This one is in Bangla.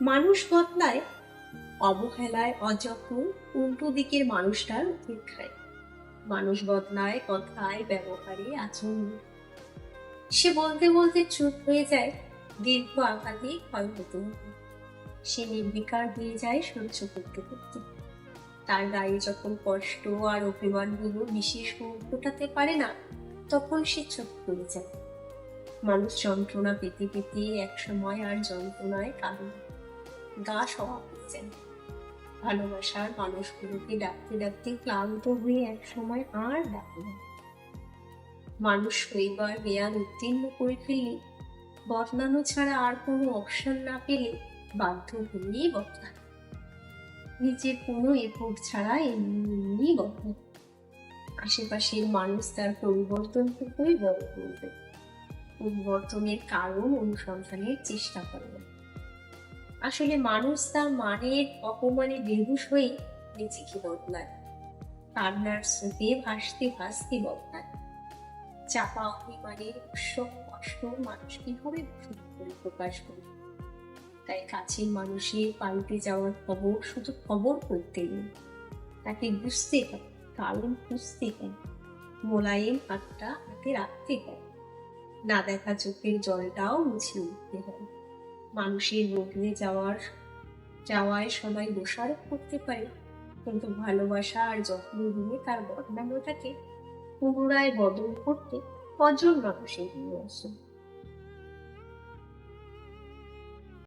মানুষ বদলায়, অবহেলায়, অযত্ন, উল্টো দিকের মানুষটার উপেক্ষায় মানুষ বদলায় কথায় ব্যবহারে, আচরণ। সে বলতে বলতে চুপ হয়ে যায়, দীর্ঘ আঘাতে ক্ষয় সে নির্বিকার হয়ে যায় সহ্য করতে করতে। তার গায়ে যখন কষ্ট আর অভিমানগুলো বিশেষ ফোটাতে পারে না, তখন সে চুপ করে যায়। মানুষ যন্ত্রণা পেতে পেতে একসময় আর যন্ত্রণায় কাঁদে সওয়া হয়ে যায় ভালোবাসার মানুষগুলোকে ডাকতে ডাকতে ক্লান্ত হয়ে একসময় আর ডাকে না মানুষ হইবার মেয়াদ উত্তীর্ণ করে ফেললে, বদলানো ছাড়া আর কোনো অপশন না পেলে বাধ্য হয়েই বদলায় নিজের কোনো এফোর্ট ছাড়া এমনি এমনি আশেপাশের মানুষ তার পরিবর্তন থেকেই বড় করবে। পরিবর্তনের কারণ অনুসন্ধানের চেষ্টা করবে। আসলে মানুষ তার মানের অপমানে বেহুশ হয়ে নিজেকে বদলায়। কান্নার স্রোতে ভাসতে ভাসতে বদলায়। চাপা অভিমানের উৎসব কষ্ট মানুষ কীভাবে করে প্রকাশ করবে তাই কাছের মানুষের পাল্টে যাওয়ার খবর শুধু খবর করতে নেই। তাকে বুঝতে হয়, কারণ বুঝতে হয়। মোলায়েম হাতটা হাতে রাখতে হয়। না দেখা চোখের জলটাও মুছে উঠতে হয়। মানুষের বদলে যাওয়ার, যাওয়ায় সবাই দোষারোপ করতে পারে। কিন্তু ভালোবাসা আর যত্ন দিয়ে তার বদনামটাকে পুনরায় বদল করতে অজন মানুষের নিয়ে আসে